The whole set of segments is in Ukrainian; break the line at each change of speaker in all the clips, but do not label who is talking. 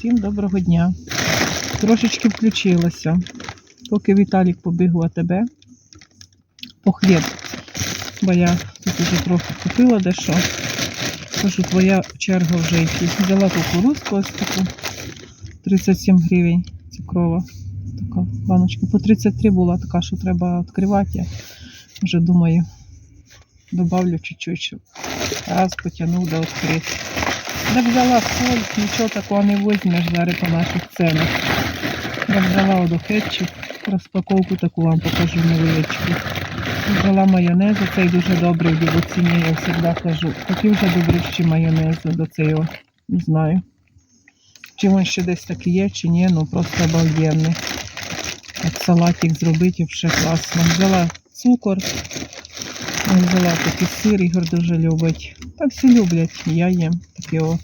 Всім доброго дня. Трошечки включилася. Поки Віталік побіг у АТБ по хліб. Бо я тут уже трохи купила дещо. Кажу, твоя черга вже йти. Взяла кукурузку ось таку. 37 гривень цукрова. Така баночка. По 33 була така, що треба відкривати. Я вже думаю, добавлю чуть-чуть, щоб раз потягнув до відкрити. Я взяла соль, нічого такого не візьмеш зараз по наших ценах. Я взяла одохетчик, розпаковку таку вам покажу невеличку. Взяла майонез, цей дуже добрий в ціні, я завжди кажу. Такі вже добріші майонези до цього, не знаю. Чи він ще десь такий є, чи ні, ну просто обалденний. Як салатик зробити, вже класно. Взяла цукор, взяла такий сир, Ігор дуже любить. Та всі люблять, я їм таке о.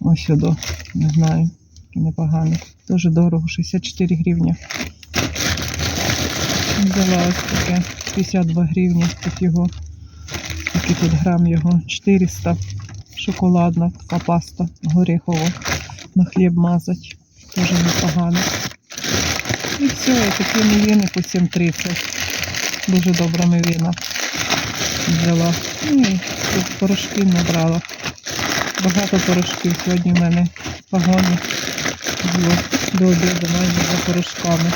Ось сюди, не знаю, такий непоганий. Дуже дорого, 64 гривні. Взяла ось таке 52 гривні, тут його, який тут грам його, 400. Шоколадна така паста горіхова. На хліб мазать. Дуже непогано. І все, і такі мівіни по 7,30. Дуже добра мівіна взяла. Ну і порошки набрала. Багато порошків. Сьогодні в мене вагоні було до обіду майже за порошками.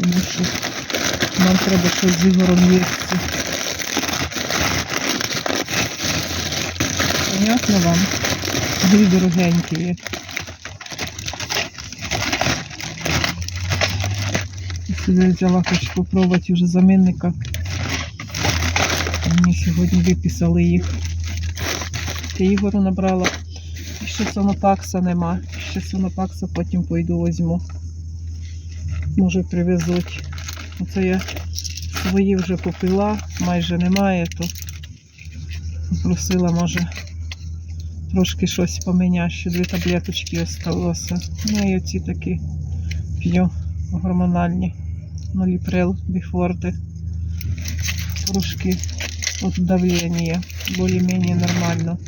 Тому що нам треба щось з Ігорем їсти. Понятно вам? Дві дорогенькі. Сюди взяла, хочу попробувати вже замінника. Мені сьогодні виписали їх. Ти Ігору набрала. І ще сонопакса нема. Ще сонопакса потім пойду візьму. Може привезуть. Оце я свої вже попила, майже немає, то попросила, може, трошки щось поміняти, ще дві таблеточки осталося. Ну і оці такі п'ю гормональні. Ноліприл, біфорти. Трошки от давлення более-менее нормально.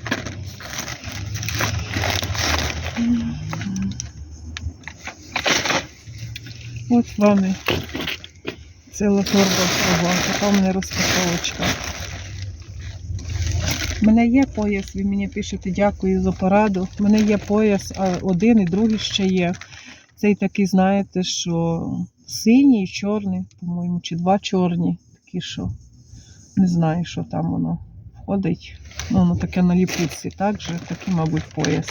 От з вами ціла торба всього. Така в мене розпаковочка. У мене є пояс, ви мені пишете дякую за пораду. У мене є пояс, а один і другий ще є. Цей такий, знаєте, що синій і чорний, по-моєму, чи два чорні. Такі, що не знаю, що там воно входить. Ну, воно таке на ліпутці, так же, такий, мабуть, пояс.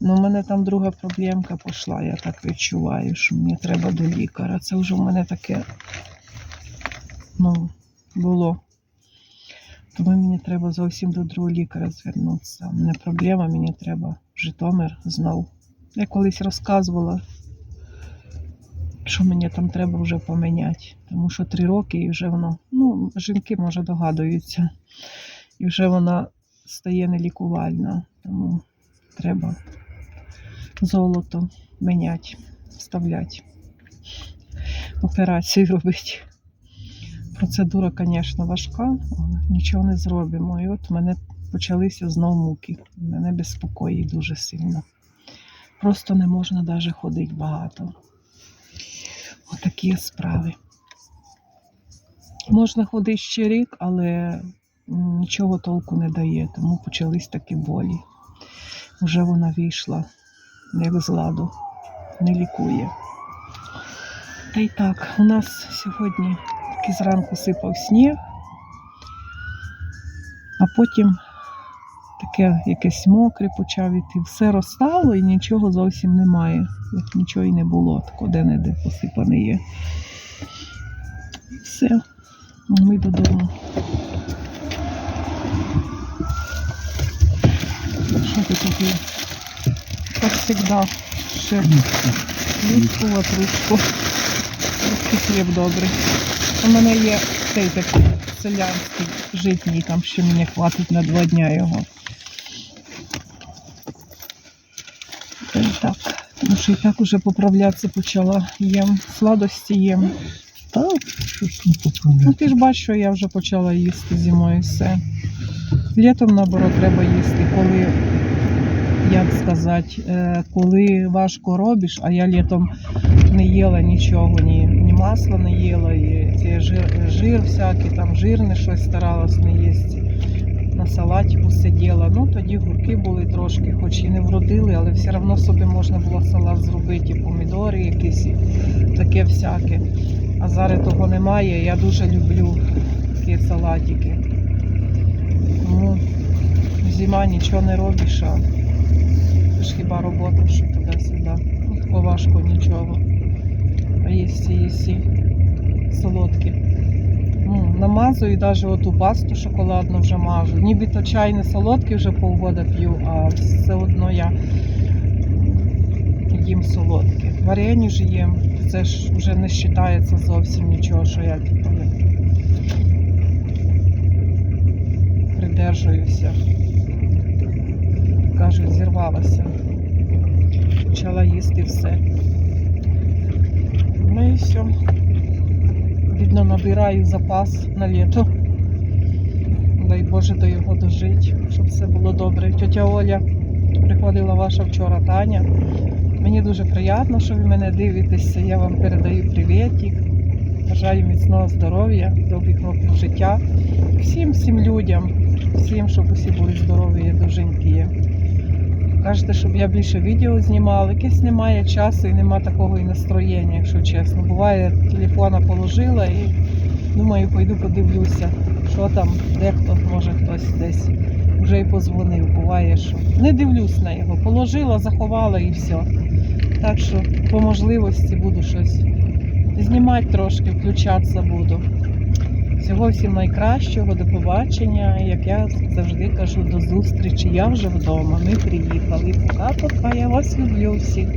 Ну, у мене там друга проблемка пішла, я так відчуваю, що мені треба до лікаря. Це вже в мене таке ну, було. Тому мені треба зовсім до другого лікаря звернутися. Мене проблема, мені треба в Житомир знов. Я колись розказувала, що мені там треба вже поміняти. Тому що три роки і вже воно, ну, жінки, може, догадуються, і вже вона стає нелікувальна. Тому треба золото міняти, вставляти, операцію робити. Процедура, звісно, важка, але нічого не зробимо. І от в мене почалися знов муки. Мене безпокоїть дуже сильно. Просто не можна навіть ходити багато. Отакі справи. Можна ходити ще рік, але нічого толку не дає, тому почались такі болі. Вже вона вийшла як з ладу, не лікує. Та й так, у нас сьогодні такий зранку сипав сніг, а потім таке якесь мокре почав іти. Все розстало і нічого зовсім немає. Як нічого і не було, тако де-не-де посипане є. І все, ми додому. Що ти таке? Як завжди, ще ліпку, ватрушку. Хліб добрий. У мене є цей такий селянський житній, там ще мені хватить на два дня його. Та так. Тому що і так уже поправлятися почала. Їм сладості їм.
Та щось не
Ну ти ж бачиш, що я вже почала їсти зимою все. Літом, наоборот, треба їсти, коли сказати, е, коли важко робиш, а я літом не їла нічого, ні, ні масла не їла, і ці жир, жир всякий, там жирне щось старалась не їсти. На салатику сиділа. Ну тоді гурки були трошки, хоч і не вродили, але все одно собі можна було салат зробити, і помідори якісь, і таке всяке. А зараз того немає. Я дуже люблю такі салатики. Тому зима нічого не робиш, а ж хіба робота, що туди-сюди. Важко нічого. А їсти, їсти солодкі. Ну, намазую навіть оту пасту шоколадну вже мажу. Нібито чай не солодкий вже півгода п'ю, а все одно я їм солодке. Варені ж їм. Це ж вже не вважається зовсім нічого, що я типу, придержуюся. Кажуть, зірвалася. Почала їсти все. Ну і все. Видно, набираю запас на літо. Дай Боже до його дожити, щоб все було добре. Тетя Оля приходила ваша вчора Таня. Мені дуже приємно, що ви мене дивитеся. Я вам передаю привітик. Бажаю міцного здоров'я, довгих років життя. Всім всім людям, всім, щоб усі були здорові і доженькі. Кажете, щоб я більше відео знімала. Якесь немає часу і немає такого і настроєння, якщо чесно. Буває, телефона положила і думаю, пойду подивлюся, що там, дехто, може хтось десь вже й позвонив. Буває, що не дивлюсь на його. Положила, заховала і все. Так що по можливості буду щось знімати трошки, включатися буду. Всього всім найкращого, до побачення. Як я завжди кажу, до зустрічі. Я вже вдома. Ми приїхали. Пока-пока. Я вас люблю всіх.